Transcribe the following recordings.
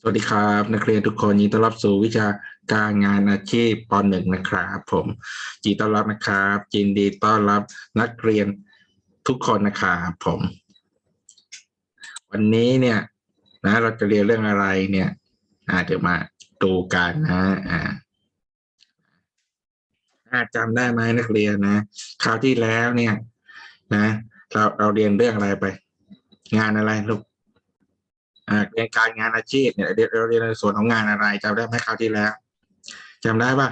สวัสดีครับ นักเรียนทุกคนยินดีต้อนรับสู่วิชาการงานอาชีพป .1 นะครับผมยินดีต้อนรับนะครับยินดีต้อนรับนักเรียนทุกคนนะครับผม วันนี้เนี่ยนะเราจะเรียนเรื่องอะไรเนี่ยอาเดี๋ยวมาดูกันนะอ่าจำได้ไหมนักเรียนนะคราวที่แล้วเนี่ย นะ เราเราเรียนเรื่องอะไรไป งานอะไรลูก อ่าเรียนการงานอาชีพเนี่ยเราเรียนในส่วนของงานอะไรจำได้ไหมคราวที่แล้วจำได้ปะ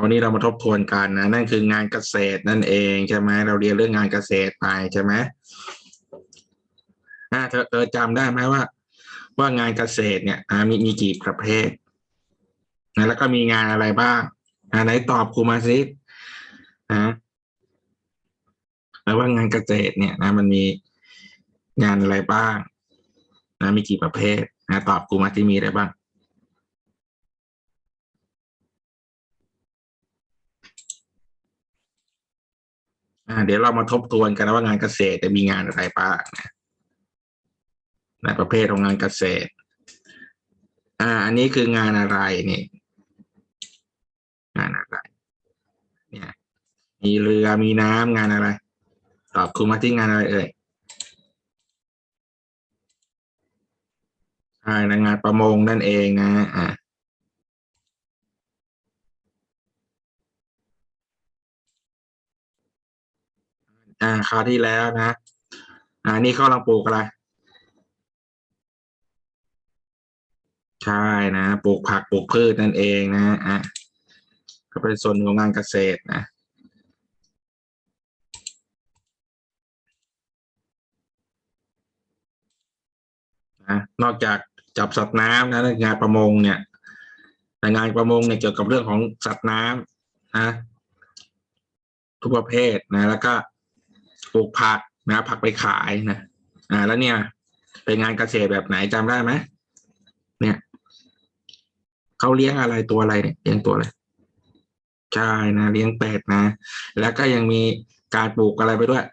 วันนี้เรามาทบทวนกันนะนั่นคืองานเกษตรนั่นเองใช่ไหมเราเรียนเรื่องงานเกษตรไปใช่ไหมอ่าเธอเธอจำได้ไหมว่า ว่างานเกษตรเนี่ยมีมีกี่ประเภทนะแล้วก็มีงานอะไรบ้างอ่าไหนตอบครูมาสินะแล้วว่างานเกษตรเนี่ยนะมันมี งานอะไรบ้างนะมีกี่ประเภทนะตอบกูมาที่มีอะไรบ้างอ่าเดี๋ยวเรามาทบทวนกันนะว่างานเกษตรจะมีงานอะไรบ้างนะนประเภทของงานเกษตร อ่า อันนี้คืองานอะไรนี่งานอะไร เนี่ย มีเรือมีน้ำงานอะไร ตอบครูมาที่งานอะไรเอ่ย ใช่นะงานประมงนั่นเองนะอ่าอ่าคราวที่แล้วนะ อ่า นี่เขากำลังปลูกอะไร ใช่นะ ปลูกผักปลูกพืชนั่นเองนะอะก็เป็นส่วนของงานเกษตรนะนะนอกจาก จับสัตว์น้ำนะงานประมงเนี่ยแต่งานประมงเนี่ยเกี่ยวกับเรื่องของสัตว์น้ำนะทุกประเภทนะ แล้วก็ปลูกผักนะผักไปขายนะอ่า แล้วเนี่ย เป็นงานเกษตรแบบไหนจำได้ไหมเนี่ยเขาเลี้ยงอะไรตัวอะไรเนี่ยเลี้ยงตัวอะไรใช่นะเลี้ยงเป็ดนะ แล้วก็ยังมีการปลูกอะไรไปด้วย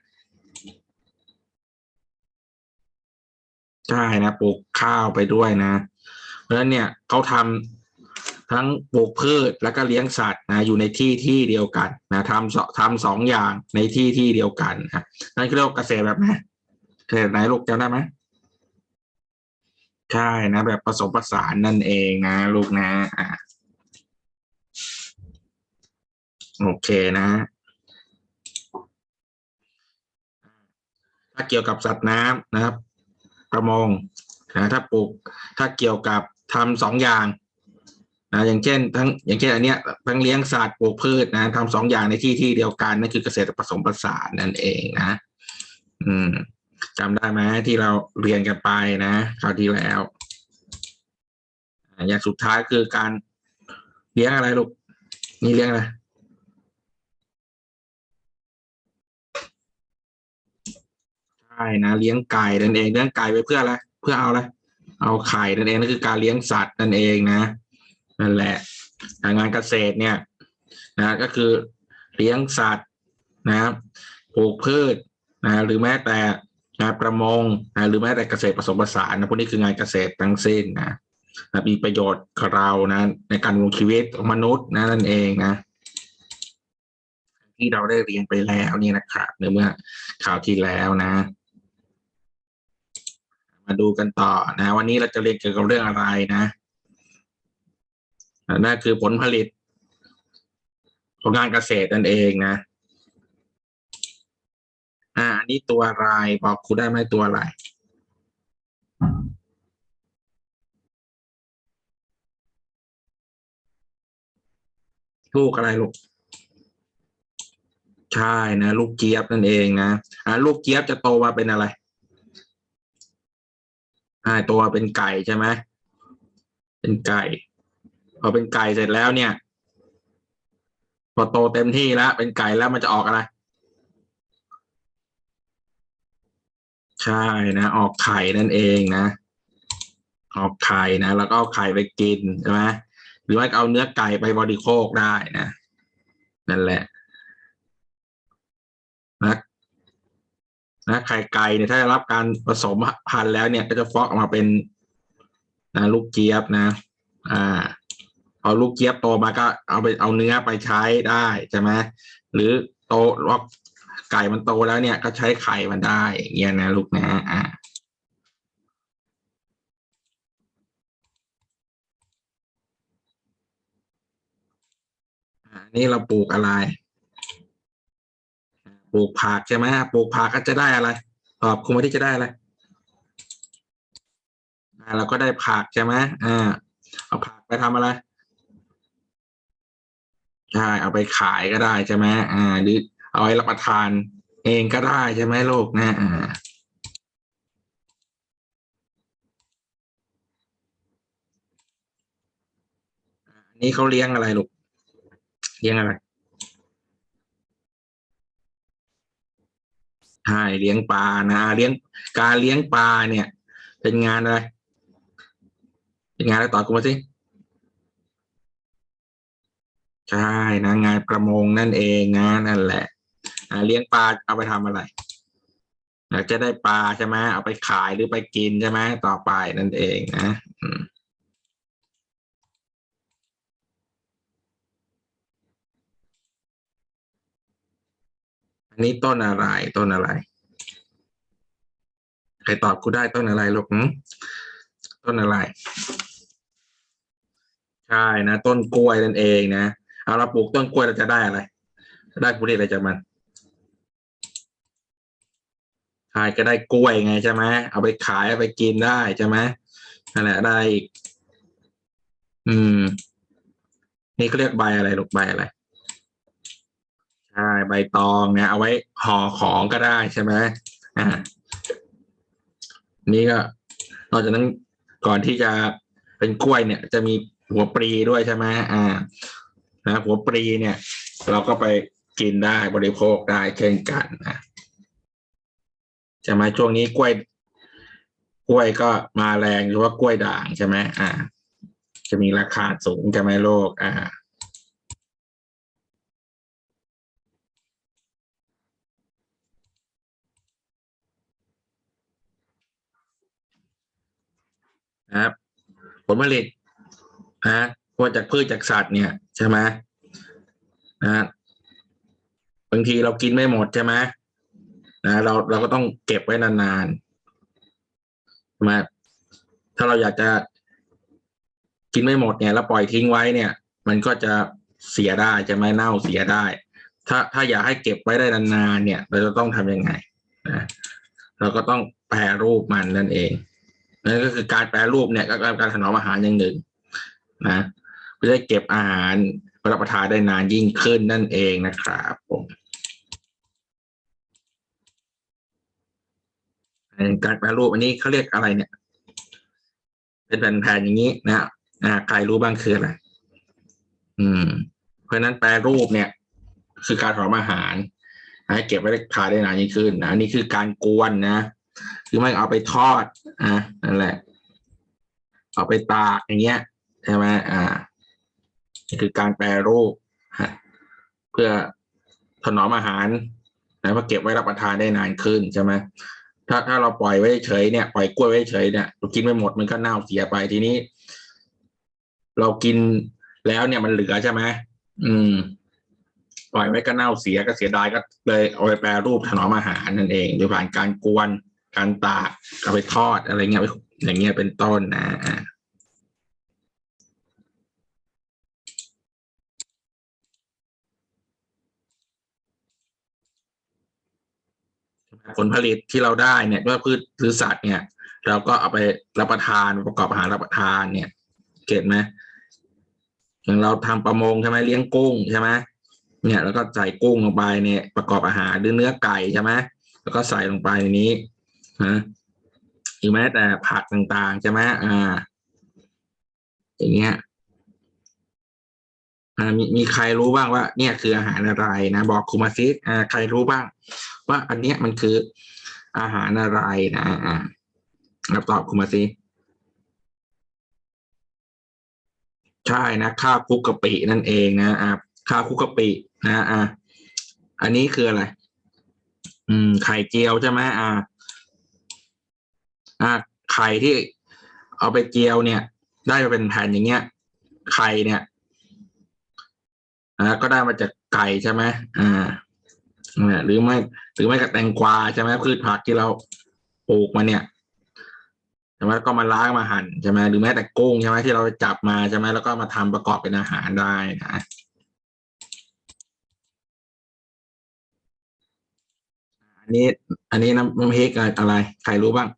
ใช่นะปลูกข้าวไปด้วยนะ เพราะฉะนั้นเนี่ยเขาทำทั้งปลูกพืชแล้วก็เลี้ยงสัตว์นะอยู่ในที่ที่เดียวกันนะทำสทำสองอย่างในที่ที่เดียวกันนะนั่นคือเรียกว่าเกษตรแบบไหนเกษตรไหนลูกจำได้ไหมใช่นะแบบผสมผสานนั่นเองนะ ลูกนะอะโอเคนะถ้าเกี่ยวกับสัตว์น้ำนะครับ ประมงนะถ้าปลูกถ้าเกี่ยวกับทำสองอย่างนะอย่างเช่นทั้งอย่างเช่นอันเนี้ยทั้งเลี้ยงสัตว์ปลูกพืชนะทำสองอย่างในที่ที่เดียวกันนั่นคือเกษตรผสมผสานนั่นเองนะ อืมจำได้ไหมที่เราเรียนกันไปนะคราวที่แล้วอ่าอย่างสุดท้ายคือการเลี้ยงอะไรลูกนี่เลี้ยงอะไร ใช่นะเลี้ยงไก่นั่นเองเลี้ยงไก่ไปเพื่ออะไรเพื่อเอาอะไรเอาไข่นั่นเองนั่นคือการเลี้ยงสัตว์นั่นเองนะนั่นแหละงานเกษตรเนี่ยนะก็คือเลี้ยงสัตว์นะปลูกพืชนะหรือแม้แต่งานประมงนะหรือแม้แต่เกษตรผสมผสานนะพวกนี้คืองานเกษตรทั้งสิ้นนะนะมีประโยชน์กับเรานะในการดำรงชีวิตของมนุษย์นะนั่นเองนะ ที่เราได้เรียนไปแล้วนี่นะครับในเมื่อข่าวที่แล้วนะ มาดูกันต่อนะ วันนี้เราจะเรียนเกี่ยวกับเรื่องอะไรนะนั่นคือผลผลิตของงานเกษตรนั่นเองนะ อ่า อันนี้ตัวอะไรบอกครูได้ไหมตัวอะไรลูกอะไรลูก ใช่นะ ลูกเจี๊ยบนั่นเองนะอ่าลูกเจี๊ยบจะโตมาเป็นอะไร อ่าตัวเป็นไก่ใช่ไหมเป็นไก่พอเป็นไก่เสร็จแล้วเนี่ยพอโตเต็มที่แล้ว เป็นไก่แล้วมันจะออกอะไร ใช่นะ ออกไข่นั่นเองนะ ออกไข่นะ แล้วก็เอาไข่ไปกินใช่ไหมหรือว่าเอาเนื้อไก่ไปบริโภคได้นะ นั่นแหละ นะไข่ไก่เนี่ยถ้าได้รับการผสมพันธุ์แล้วเนี่ย ก็จะฟอกออกมาเป็นนะลูกเจี๊ยบนะ อ่า เอาลูกเจี๊ยบโตมาก็เอาไปเอาเนื้อไปใช้ได้ใช่ไหมหรือโตว่าไก่มันโตแล้วเนี่ยก็ใช้ไข่มันได้อย่างเงี้ยนะลูกนะอ่าอ่านี่เราปลูกอะไร ปลูกผักใช่ไหมปลูกผักก็จะได้อะไร ตอบคุณมาที่จะได้อะไรอ่าเราก็ได้ผักใช่ไหมอ่า เอาผักไปทำอะไรใช่เอาไปขายก็ได้ใช่ไหมอ่าหรือเอาไว้รับประทานเองก็ได้ใช่ไหมลูกนะอ่าอันนี้เขาเลี้ยงอะไรลูกเลี้ยงอะไร ใช่เลี้ยงปลานะเลี้ยงการเลี้ยงปลาเนี่ย เป็นงานอะไรเป็นงานอะไรต่อกูมาสิใช่นะงานประมงนั่นเองนะนั่นแหละเลี้ยงปลาเอาไปทำอะไรอยากจะได้ปลาใช่ไหมเอาไปขายหรือไปกินใช่ไหมต่อไปนั่นเองนะอืมอั นนี้ต้นอะไร ต้นอะไร ใครตอบกูได้ต้นอะไรลูกต้นอะไร ใช่นะ ต้นกล้วยนั่นเองนะ เอาเราปลูกต้นกล้วยเราจะได้อะไร ได้ผลผลิตอะไรจากมันใช่ก็ได้กล้วยไงใช่ไหมเอาไปขายเอาไปกินได้ใช่ไหมนั่นแหละได้อีก อืม นี่เขาเรียกใบอะไรลูกใบอะไร ช่ใบตองเนี่ยเอาไว้ห่อของก็ได้ใช่ไหมอ่านี่ก็นอกจากนั้นก่อนที่จะเป็นกล้วยเนี่ย จะมีหัวปลีด้วยใช่ไหมอ่านะหัวปลีเนี่ย เราก็ไปกินได้บริโภคได้เช่นกันนะใช่ไหมช่วงนี้กล้วย กล้วยก็มาแรงหรือว่ากล้วยด่างใช่ไหมอ่า จะมีราคาสูงใช่ไหมโลก อ่า นะครับผลผลิตนะพวกจากพืชจากสัตว์เนี่ยใช่ไหมนะบางทีเรากินไม่หมดใช่ไหมนะเราเราก็ต้องเก็บไว้นานๆใช่ไหมถ้าเราอยากจะกินไม่หมดเนี่ย แล้วปล่อยทิ้งไว้เนี่ย มันก็จะเสียได้ใช่ไหมเน่าเสียได้ ถ้าถ้าอยากให้เก็บไว้ได้นานๆเนี่ย เราจะต้องทำยังไงนะเราก็ต้องแปรรูปมันนั่นเอง นั่นก็คือการแปรรูปเนี่ยก็การถนอมอาหารอย่างหนึ่งนะเพื่อเก็บอาหารรับประทานได้นานยิ่งขึ้นนั่นเองนะครับผมการแปรรูปอันนี้เขาเรียกอะไรเนี่ย เป็นแผ่นๆอย่างนี้นะอ่าใครรู้บ้างคืออะไรอืม เพราะฉะนั้นแปรรูปเนี่ย คือการถนอมอาหารให้เก็บไว้ทานได้นานยิ่งขึ้นนะอันนี้คือการกวนนะ คือไม่เอาไปทอดอะนั่นแหละ เอาไปตากอย่างเงี้ยใช่ไหมอ่าคือการแปรรูปฮะเพื่อถนอมอาหารนะเพื่อเก็บไว้รับประทานได้นานขึ้นใช่ไหมถ้าถ้าเราปล่อยไว้เฉยเนี่ยปล่อยกล้วยไว้เฉยเนี่ยเรากินไม่หมดมันก็เน่าเสียไปทีนี้ เรากินแล้วเนี่ยมันเหลือใช่ไหมอืม ปล่อยไว้ก็เน่าเสียก็เสียดายก็เลยเอาไปแปรรูปถนอมอาหารนั่นเองโดยผ่านการกวน การตากเอาไปทอดอะไรเงี้ยอย่างเงี้ยเป็นต้นนะอ่าผลผลิตที่เราได้เนี่ยด้วยพืชหรือสัตว์เนี่ย เราก็เอาไปรับประทานประกอบอาหารรับประทานเนี่ยเก็ตไหมอย่างเราทำประมงใช่ไหมเลี้ยงกุ้งใช่ไหมเนี่ย แล้วก็ใส่กุ้งลงไปเนี่ยประกอบอาหารหรือเนื้อไก่ใช่ไหมแล้วก็ใส่ลงไปในนี้ นะหรือแม้แต่ผักต่างๆใช่ไหมอ่า อย่างเงี้ยมีมีใครรู้บ้างว่า เนี่ยคืออาหารอะไรนะบอกครูมาซิอ่าใครรู้บ้าง ว่าอันเนี้ยมันคืออาหารอะไรนะอ่าแล้วตอบครูมาซิใช่นะข้าวคุกกะปินั่นเองนะอ่าข้าวคุกกะปินะอ่าอันนี้คืออะไร อืมไข่เจียวใช่ไหมอ่า อ่าไข่ที่เอาไปเจียวเนี่ย ได้มาเป็นแผ่นอย่างเงี้ยไข่เนี่ยอ่าก็ได้มาจากไก่ใช่ไหมอ่าอ่าหรือไม่หรือไม่กับแตงกวาใช่ไหมพืชผักที่เราปลูกมาเนี่ยใช่ไหมก็มาล้างมาหั่นใช่ไหมหรือแม้แต่กุ้งใช่ไหมที่เราจับมาใช่ไหมแล้วก็มาทำประกอบเป็นอาหารได้นะอันนี้ อันนี้น้ำน้ำพริกอะไรใครรู้บ้าง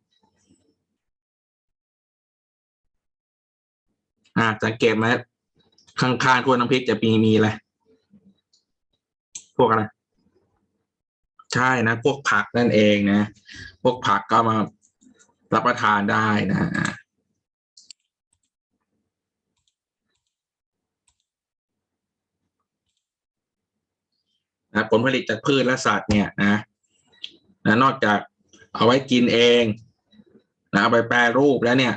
อ่าสังเกตไหมข้างๆถ้วยน้ำพริกจะมีมีอะไรพวกอะไรใช่นะ พวกผักนั่นเองนะ พวกผักก็มารับประทานได้นะนะผลผลิตจากพืชและสัตว์เนี่ยนะนะนอกจากเอาไว้กินเองนะเอาไปแปรรูปแล้วเนี่ย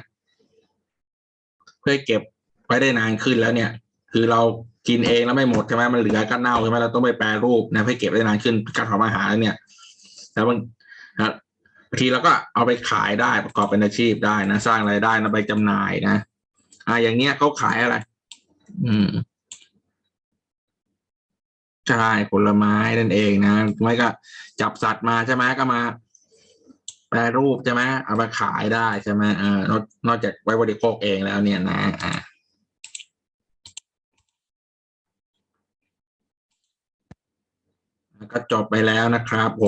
พื่อเก็บไว้ได้นานขึ้นแล้วเนี่ย คือเรากินเองแล้วไม่หมดใช่ไหมมันเหลือก็เน่าใช่ไหมเราต้องไปแปรรูปนะเพื่อเก็บได้นานขึ้นการทำอาหารเนี่ย แล้วมันนะบางทีเราก็เอาไปขายได้ประกอบเป็นอาชีพได้นะสร้างรายได้นะไปจำหน่ายนะอ่าอย่างเงี้ยเขาขายอะไร อืมใช่ผลไม้นั่นเองนะไม่ก็จับสัตว์มาใช่ไหมก็มา แปรรูปใช่ไหมเอาไปขายได้ใช่ไหมเออนอกนอกจากไว้บริโภคเองแล้วเนี่ยนะอ่าก็จบไปแล้วนะครับผม